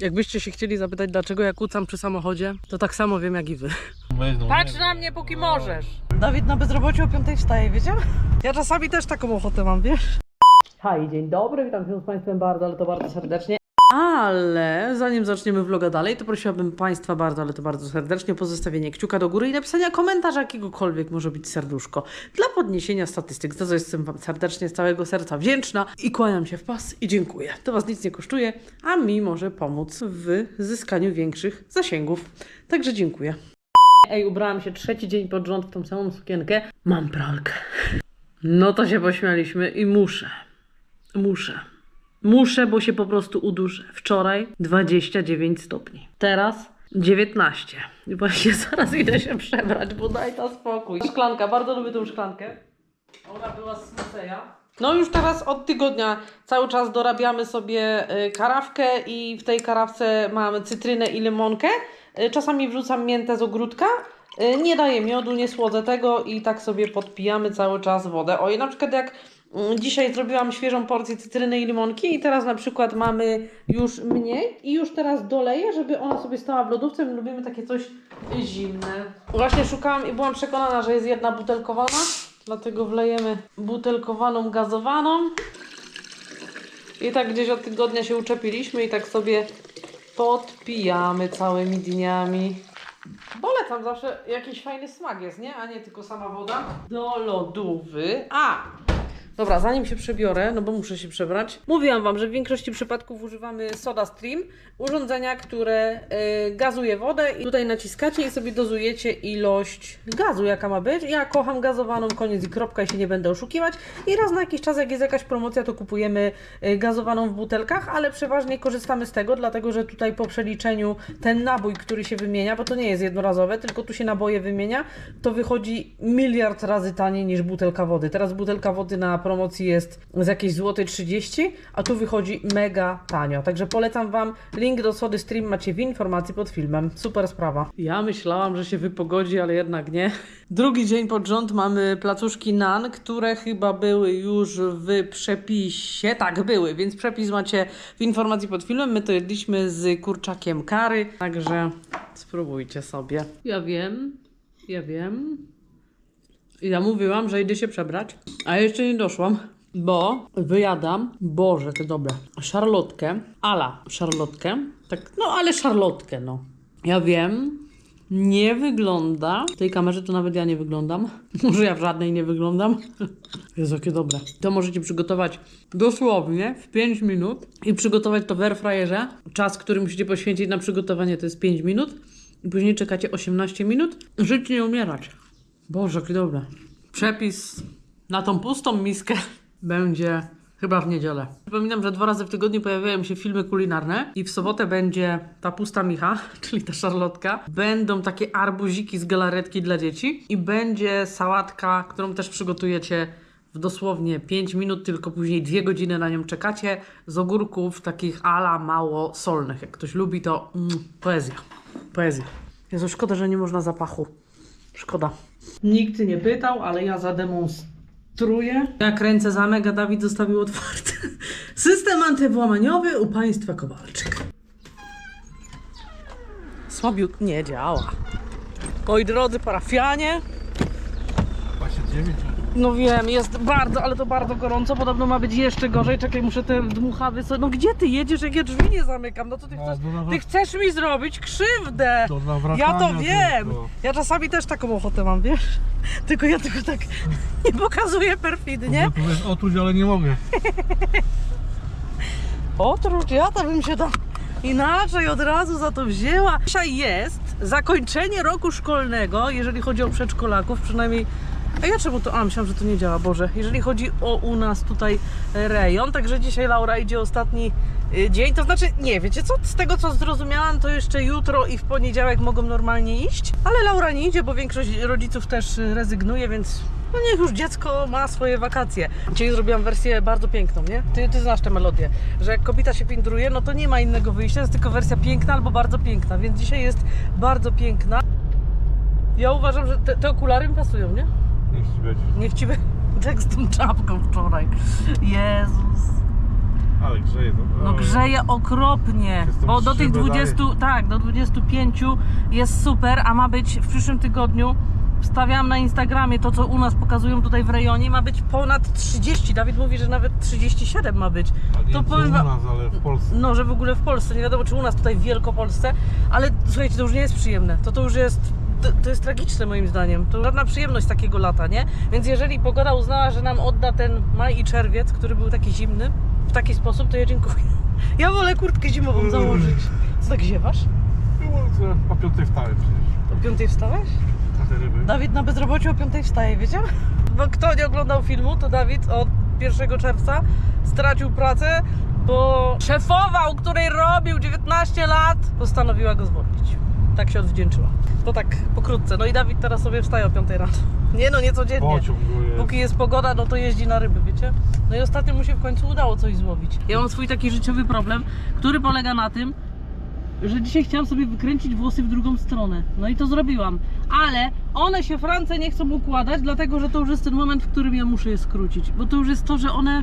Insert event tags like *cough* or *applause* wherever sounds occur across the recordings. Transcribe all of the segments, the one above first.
Jakbyście się chcieli zapytać, dlaczego ja kłócam przy samochodzie, to tak samo wiem jak i wy. Patrz na mnie, póki możesz. Dawid na bezrobociu o 5 wstaje, wiecie? Ja czasami też taką ochotę mam, wiesz? Hej, dzień dobry, witam się z Państwem bardzo, ale to bardzo serdecznie. Ale zanim zaczniemy vloga dalej, to prosiłabym Państwa bardzo, ale to bardzo serdecznie o pozostawienie kciuka do góry i napisania komentarza jakiegokolwiek może być serduszko dla podniesienia statystyk. Za co jestem Wam serdecznie z całego serca wdzięczna i kłaniam się w pas i dziękuję. To Was nic nie kosztuje, a mi może pomóc w zyskaniu większych zasięgów. Także dziękuję. Ej, ubrałam się trzeci dzień pod rząd w tą samą sukienkę. Mam pralkę. No to się pośmialiśmy i muszę. Muszę. Muszę, bo się po prostu uduszę. Wczoraj 29 stopni. Teraz 19. I właśnie *laughs* zaraz idę się przebrać, bo daj to spokój. Szklanka, bardzo lubię tą szklankę. Ona była z Maceja. No już teraz od tygodnia cały czas dorabiamy sobie y, karawkę i w tej karawce mamy cytrynę i limonkę. Y, Czasami wrzucam miętę z ogródka. Y, Nie daję miodu, nie słodzę tego i tak sobie podpijamy cały czas wodę. Oj, na przykład jak dzisiaj zrobiłam świeżą porcję cytryny i limonki i teraz na przykład mamy już mniej i już teraz doleję, żeby ona sobie stała w lodówce. My lubimy takie coś zimne. Właśnie szukałam i byłam przekonana, że jest jedna butelkowana, dlatego wlejemy butelkowaną gazowaną. I tak gdzieś od tygodnia się uczepiliśmy i tak sobie podpijamy całymi dniami. Polecam zawsze jakiś fajny smak jest, nie? A nie tylko sama woda. Do lodówy. A! Dobra, zanim się przebiorę, no bo muszę się przebrać. Mówiłam Wam, że w większości przypadków używamy Soda Stream, urządzenia, które y, gazuje wodę i tutaj naciskacie i sobie dozujecie ilość gazu, jaka ma być. Ja kocham gazowaną, koniec i kropka i się nie będę oszukiwać. I raz na jakiś czas, jak jest jakaś promocja, to kupujemy y, gazowaną w butelkach, ale przeważnie korzystamy z tego, dlatego że tutaj po przeliczeniu ten nabój, który się wymienia, bo to nie jest jednorazowe, tylko tu się naboje wymienia, to wychodzi miliard razy taniej niż butelka wody. Teraz butelka wody na promocji jest z jakiejś złoty 30, a tu wychodzi mega tanio. Także polecam Wam. Link do Sody Stream macie w informacji pod filmem. Super sprawa. Ja myślałam, że się wypogodzi, ale jednak nie. Drugi dzień pod rząd mamy placuszki nan, które chyba były już w przepisie. Tak, były, więc przepis macie w informacji pod filmem. My to jedliśmy z kurczakiem kary, także spróbujcie sobie. Ja wiem, ja wiem. Ja mówiłam, że idę się przebrać, a jeszcze nie doszłam, bo wyjadam, boże, to dobre, szarlotkę, ala szarlotkę, tak, no ale szarlotkę, no. Ja wiem, nie wygląda, w tej kamerze to nawet ja nie wyglądam, *laughs* może ja w żadnej nie wyglądam. *laughs* Jezu, jakie dobre. To możecie przygotować dosłownie w 5 minut i przygotować to w airfryerze. Czas, który musicie poświęcić na przygotowanie to jest 5 minut i później czekacie 18 minut. Żyć nie umierać. Boże, jakie dobre. Przepis na tą pustą miskę *laughs* będzie chyba w niedzielę. Przypominam, że dwa razy w tygodniu pojawiają się filmy kulinarne i w sobotę będzie ta pusta micha, *laughs* czyli ta szarlotka. Będą takie arbuziki z galaretki dla dzieci i będzie sałatka, którą też przygotujecie w dosłownie 5 minut, tylko później 2 godziny na nią czekacie z ogórków takich ala mało solnych. Jak ktoś lubi, to mm, poezja. Poezja. Jezu, szkoda, że nie można zapachu. Szkoda. Nikt nie pytał, ale ja zademonstruję. Jak ręce zamek, a Dawid zostawił otwarty. *laughs* System antywłamaniowy u państwa Kowalczyk. Słabiuk nie działa. Moi drodzy parafianie, 29. no wiem, jest bardzo, ale to bardzo gorąco. Podobno ma być jeszcze gorzej. Czekaj, muszę te dmuchawy sobie. No gdzie ty jedziesz, jak ja drzwi nie zamykam? No to ty No, chcesz, do ty chcesz mi zrobić krzywdę. Do nawracania Ja to wiem. tylko. Ja czasami też taką ochotę mam, wiesz? *laughs* Tylko ja tego tak *laughs* nie pokazuję perfidnie. To jest otruć, ale nie mogę. *laughs* Otruć, ja to bym się tam inaczej od razu za to wzięła. Dzisiaj jest zakończenie roku szkolnego, jeżeli chodzi o przedszkolaków, przynajmniej. A ja czemu to? A, myślałam, że to nie działa, Boże. Jeżeli chodzi o u nas tutaj rejon, także dzisiaj Laura idzie ostatni y, dzień. To znaczy, nie, wiecie co? Z tego co zrozumiałam, to jeszcze jutro i w poniedziałek mogą normalnie iść, ale Laura nie idzie, bo większość rodziców też y, rezygnuje, więc no niech już dziecko ma swoje wakacje. Dzisiaj zrobiłam wersję bardzo piękną, nie? Ty, ty znasz tę melodię, że jak kobieta się pindruje, no to nie ma innego wyjścia, jest tylko wersja piękna albo bardzo piękna, więc dzisiaj jest bardzo piękna. Ja uważam, że te, te okulary mi pasują, nie? Niech ci będzie. Niech ci by... Tak *laughs* z tą czapką wczoraj. Jezus. Ale grzeje to. No Oj. grzeje okropnie, bo do tych szybę 20, tak, do 25 jest super, a ma być w przyszłym tygodniu, wstawiałam na Instagramie to, co u nas pokazują tutaj w rejonie, ma być ponad 30, Dawid mówi, że nawet 37 ma być. A nie To powiem u nas, ale w Polsce. No, że w ogóle w Polsce, nie wiadomo czy u nas tutaj w Wielkopolsce, ale słuchajcie, to już nie jest przyjemne, to to już jest, to, to jest tragiczne moim zdaniem, to żadna przyjemność takiego lata, nie? Więc jeżeli pogoda uznała, że nam odda ten maj i czerwiec, który był taki zimny, w taki sposób, to ja dziękuję. *laughs* Ja wolę kurtkę zimową założyć. Co tak ziewasz? Było co, o piątej wstałem przecież. O piątej wstałeś? Na te ryby. Dawid na bezrobociu o piątej wstaje, wiecie? Bo kto nie oglądał filmu, to Dawid od 1 czerwca stracił pracę, bo szefowa, u której robił 19 lat, postanowiła go zwolnić. Tak się odwdzięczyła. To tak pokrótce. No i Dawid teraz sobie wstaje o 5 rano. *laughs* Nie no, nie codziennie. Pociąg jest. Póki jest pogoda, no to jeździ na ryby, wiecie? No i ostatnio mu się w końcu udało coś złowić. Ja mam swój taki życiowy problem, który polega na tym, że dzisiaj chciałam sobie wykręcić włosy w drugą stronę. No i to zrobiłam. Ale one się France nie chcą układać, dlatego że to już jest ten moment, w którym ja muszę je skrócić. Bo to już jest to, że one.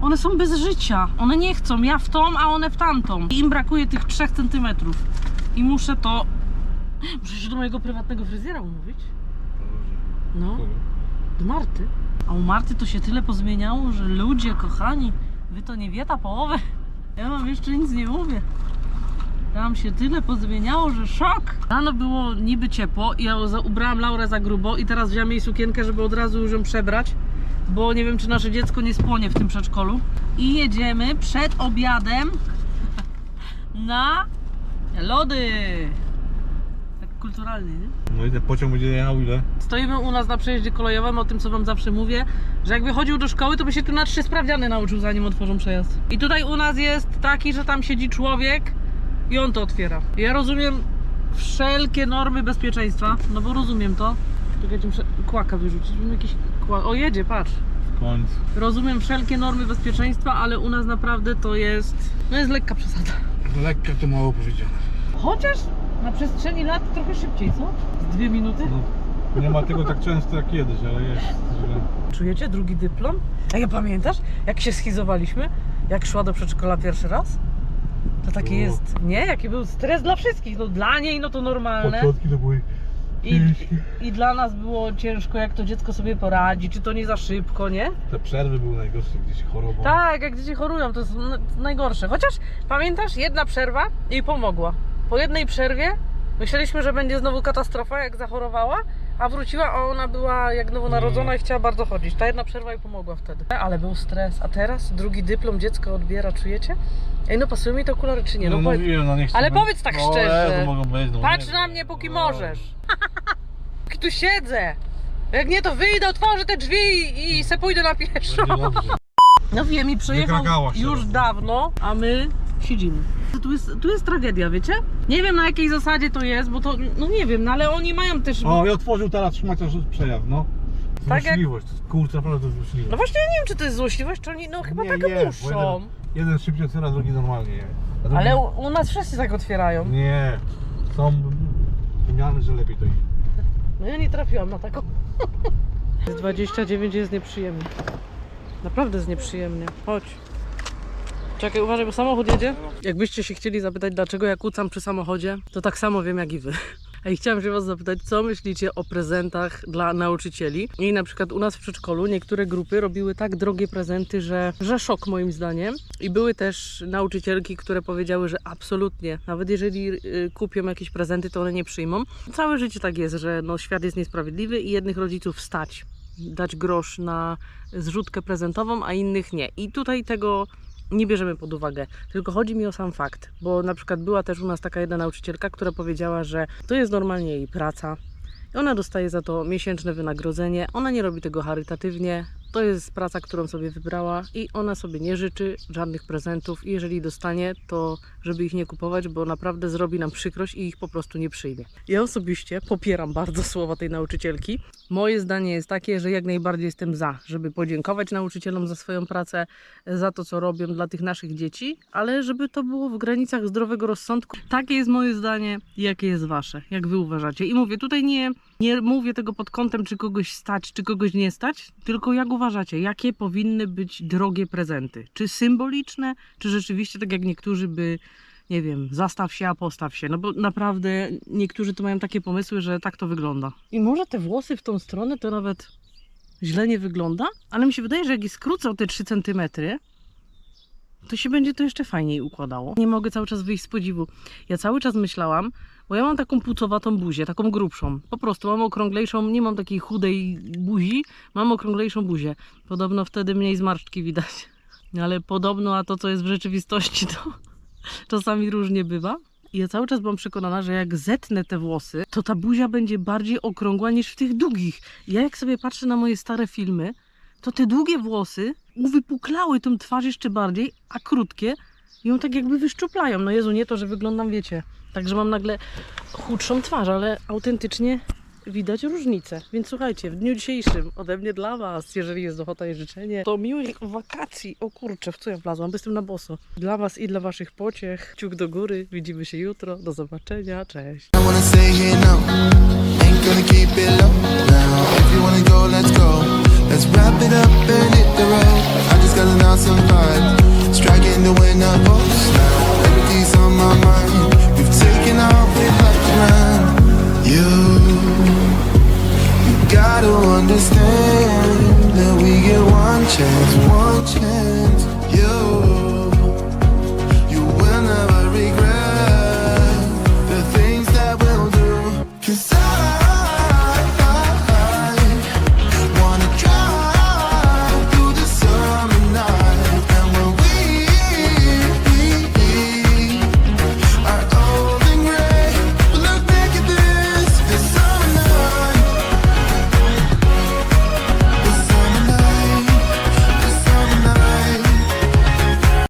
One są bez życia. One nie chcą. Ja w tą, a one w tamtą. I im brakuje tych 3 centymetrów. I muszę to. Muszę się do mojego prywatnego fryzjera umówić. No. Do Marty. A u Marty to się tyle pozmieniało, że ludzie, kochani, wy to nie wieta połowę. Ja wam jeszcze nic nie mówię. Tam się tyle pozmieniało, że szok. Rano było niby ciepło i ja za- ubrałam Laurę za grubo i teraz wziąłem jej sukienkę, żeby od razu już ją przebrać, bo nie wiem, czy nasze dziecko nie spłonie w tym przedszkolu. I jedziemy przed obiadem na lody. Tak kulturalnie, nie? No i ten pociąg będzie jechał ile? Stoimy u nas na przejeździe kolejowym, o tym co wam zawsze mówię, że jakby chodził do szkoły, to by się tu na trzy sprawdziany nauczył, zanim otworzą przejazd. I tutaj u nas jest taki, że tam siedzi człowiek i on to otwiera. Ja rozumiem wszelkie normy bezpieczeństwa, no bo rozumiem to. Czekajcie, muszę kłaka wyrzucić. Mam jakiś kła... O, jedzie, patrz. W końcu. Rozumiem wszelkie normy bezpieczeństwa, ale u nas naprawdę to jest... No jest lekka przesada. Lekko to mało powiedziane. Chociaż na przestrzeni lat trochę szybciej, co? Z dwie minuty? No, nie ma tego tak często jak kiedyś, ale jest. Że... Czujecie drugi dyplom? A ja pamiętasz, jak się schizowaliśmy? Jak szła do przedszkola pierwszy raz? To taki jest, nie? Jaki był stres dla wszystkich. No dla niej no to normalne. Początki to były I. I dla nas było ciężko, jak to dziecko sobie poradzi, czy to nie za szybko, nie? Te przerwy były najgorsze gdzieś chorobą. Tak, jak dzieci chorują, to jest najgorsze. Chociaż pamiętasz, jedna przerwa jej pomogła. Po jednej przerwie myśleliśmy, że będzie znowu katastrofa, jak zachorowała, a wróciła, a ona była jak nowonarodzona i chciała bardzo chodzić. Ta jedna przerwa jej pomogła wtedy. Ale był stres. A teraz drugi dyplom dziecko odbiera, czujecie? Ej, no pasują mi te okulary czy nie? No, No, powiedz- mówiłem, no nie chcę Ale być- powiedz tak no, szczerze. Jezu, mogą być, no, Patrz nie na wiem. mnie, póki No. możesz. *laughs* Póki tu siedzę. Jak nie, to wyjdę, otworzę te drzwi i se pójdę na pieszo. Będzie dobrze. No wiem, i przejechał Wykrakałaś już dawno, a my siedzimy. Tu jest, tu jest tragedia, wiecie? Nie wiem na jakiej zasadzie to jest, bo to, no nie wiem, no ale oni mają też... O, i otworzył teraz szmaciarz przejaw, no. Tak jak- Złośliwość, kurczę, naprawdę to jest złośliwość. No właśnie ja nie wiem, czy to jest złośliwość, czy oni, no chyba Nie, tak bo muszą. Jeden szybciej otwiera, drugi normalnie. je. A drugi- Ale u, u nas wszyscy tak otwierają. Nie, są wymiany, że lepiej to idzie. No ja nie trafiłam na taką. *laughs* Z 29 jest nieprzyjemnie. Naprawdę jest nieprzyjemnie. Chodź. Czekaj, uważaj, bo samochód jedzie. Jakbyście się chcieli zapytać, dlaczego ja kłócam przy samochodzie, to tak samo wiem jak i wy. *laughs* I chciałam się was zapytać, co myślicie o prezentach dla nauczycieli? I na przykład u nas w przedszkolu niektóre grupy robiły tak drogie prezenty, że, że szok moim zdaniem. I były też nauczycielki, które powiedziały, że absolutnie, nawet jeżeli y, kupią jakieś prezenty, to one nie przyjmą. Całe życie tak jest, że no, świat jest niesprawiedliwy i jednych rodziców stać dać grosz na zrzutkę prezentową, a innych nie. I tutaj tego nie bierzemy pod uwagę, tylko chodzi mi o sam fakt, bo na przykład była też u nas taka jedna nauczycielka, która powiedziała, że to jest normalnie jej praca. i Ona dostaje za to miesięczne wynagrodzenie, ona nie robi tego charytatywnie, to jest praca, którą sobie wybrała i ona sobie nie życzy żadnych prezentów i jeżeli dostanie, to żeby ich nie kupować, bo naprawdę zrobi nam przykrość i ich po prostu nie przyjmie. Ja osobiście popieram bardzo słowa tej nauczycielki. Moje zdanie jest takie, że jak najbardziej jestem za, żeby podziękować nauczycielom za swoją pracę, za to, co robią dla tych naszych dzieci, ale żeby to było w granicach zdrowego rozsądku. Takie jest moje zdanie, jakie jest wasze, jak wy uważacie. I mówię, tutaj nie, Nie mówię tego pod kątem, czy kogoś stać, czy kogoś nie stać, tylko jak uważacie, jakie powinny być drogie prezenty? Czy symboliczne, czy rzeczywiście tak jak niektórzy by, nie wiem, zastaw się, a postaw się? No bo naprawdę niektórzy to mają takie pomysły, że tak to wygląda. I może te włosy w tą stronę to nawet źle nie wygląda, ale mi się wydaje, że jak je skrócę o te 3 cm, to się będzie to jeszcze fajniej układało. Nie mogę cały czas wyjść z podziwu. Ja cały czas myślałam, bo ja mam taką płucowatą buzię, taką grubszą. Po prostu mam okrąglejszą, nie mam takiej chudej buzi, mam okrąglejszą buzię. Podobno wtedy mniej zmarszczki widać. *laughs* Ale podobno, a to co jest w rzeczywistości, to *laughs* czasami różnie bywa. I ja cały czas byłam przekonana, że jak zetnę te włosy, to ta buzia będzie bardziej okrągła niż w tych długich. Ja jak sobie patrzę na moje stare filmy, to te długie włosy uwypuklały tą twarz jeszcze bardziej, a krótkie ją tak jakby wyszczuplają. No Jezu, nie to, że wyglądam, wiecie, tak, że mam nagle chudszą twarz, ale autentycznie widać różnicę. Więc słuchajcie, w dniu dzisiejszym ode mnie dla Was, jeżeli jest ochota i życzenie, to miłych wakacji. O kurczę, w co ja wlazłam? Jestem na boso. Dla Was i dla Waszych pociech. Kciuk do góry. Widzimy się jutro. Do zobaczenia. Cześć. I Let's wrap it up and hit the road. I just got an awesome vibe. Striking the wind up.